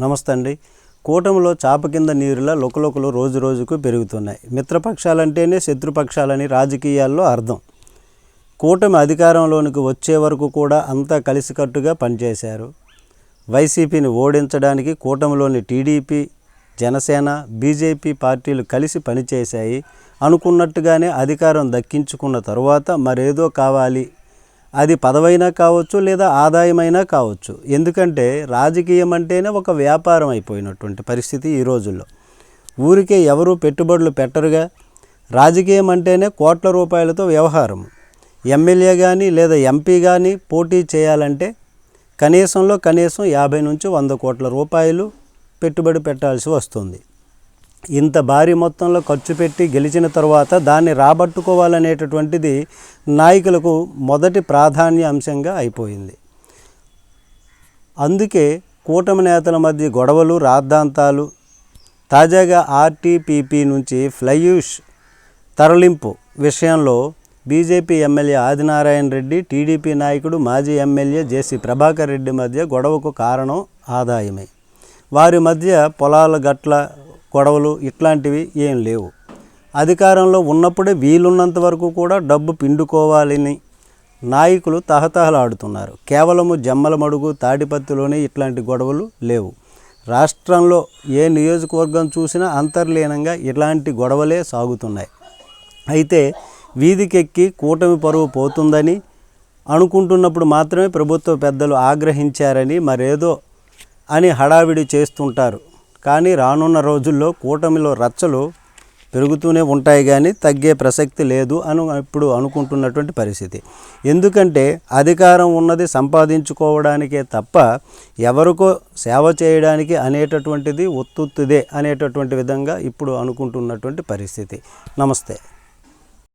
నమస్తే అండి. కూటమిలో చాప కింద నీరులా లుకలుకలు రోజు రోజుకు పెరుగుతున్నాయి. మిత్రపక్షాలంటేనే శత్రుపక్షాలని రాజకీయాల్లో అర్థం. కూటమి అధికారంలోనికి వచ్చే వరకు కూడా అంతా కలిసికట్టుగా పనిచేశారు. వైసీపీని ఓడించడానికి కూటమిలోని టీడీపీ జనసేన బీజేపీ పార్టీలు కలిసి పనిచేశాయి అనుకున్నట్టుగానే అధికారం దక్కించుకున్న తరువాత మరేదో కావాలి అది పదవైనా కావచ్చు లేదా ఆదాయమైనా కావచ్చు. ఎందుకంటే రాజకీయం అంటేనే ఒక వ్యాపారం అయిపోయినటువంటి పరిస్థితి ఈ రోజుల్లో. ఊరికే ఎవరు పెట్టుబడులు పెట్టరుగా. రాజకీయం అంటేనే కోట్ల రూపాయలతో వ్యవహారం. ఎమ్మెల్యే కానీ లేదా ఎంపీ కానీ పోటీ చేయాలంటే కనీసంలో కనీసం యాభై నుంచి వంద కోట్ల రూపాయలు పెట్టుబడి పెట్టాల్సి వస్తుంది. ఇంత భారీ మొత్తంలో ఖర్చు పెట్టి గెలిచిన తర్వాత దాన్ని రాబట్టుకోవాలనేటటువంటిది నాయకులకు మొదటి ప్రాధాన్య అంశంగా అయిపోయింది. అందుకే కూటమి నేతల మధ్య గొడవలు రాద్ధాంతాలు తాజాగా ఆర్టీపీపీ నుంచి ఫ్లయూష్ తరలింపు విషయంలో BJP MLA Adinarayana Reddy TDP నాయకుడు మాజీ ఎమ్మెల్యే జేసీ ప్రభాకర్ రెడ్డి మధ్య గొడవకు కారణం ఆదాయమే. వారి మధ్య పొలాల గట్ల గొడవలు ఇట్లాంటివి ఏం లేవు. అధికారంలో ఉన్నప్పుడే వీలున్నంత వరకు కూడా డబ్బు పిండుకోవాలని నాయకులు తహతహలాడుతున్నారు. కేవలము జమ్మల మడుగు తాడిపత్తిలోనే ఇట్లాంటి గొడవలు లేవు. రాష్ట్రంలో ఏ నియోజకవర్గం చూసినా అంతర్లీనంగా ఇలాంటి గొడవలే సాగుతున్నాయి. అయితే వీధికెక్కి కూటమి పరువు పోతుందని అనుకుంటున్నప్పుడు మాత్రమే ప్రభుత్వ పెద్దలు ఆగ్రహించారని మరేదో అని హడావిడి చేస్తుంటారు. కానీ రానున్న రోజుల్లో కూటమిలో రచ్చలు పెరుగుతూనే ఉంటాయి కానీ తగ్గే ప్రసక్తి లేదు అని ఇప్పుడు అనుకుంటున్నటువంటి పరిస్థితి. ఎందుకంటే అధికారం ఉన్నది సంపాదించుకోవడానికే తప్ప ఎవరికో సేవ చేయడానికి అనేటటువంటిది ఒత్తుత్తుదే అనేటటువంటి విధంగా ఇప్పుడు అనుకుంటున్నటువంటి పరిస్థితి. నమస్తే.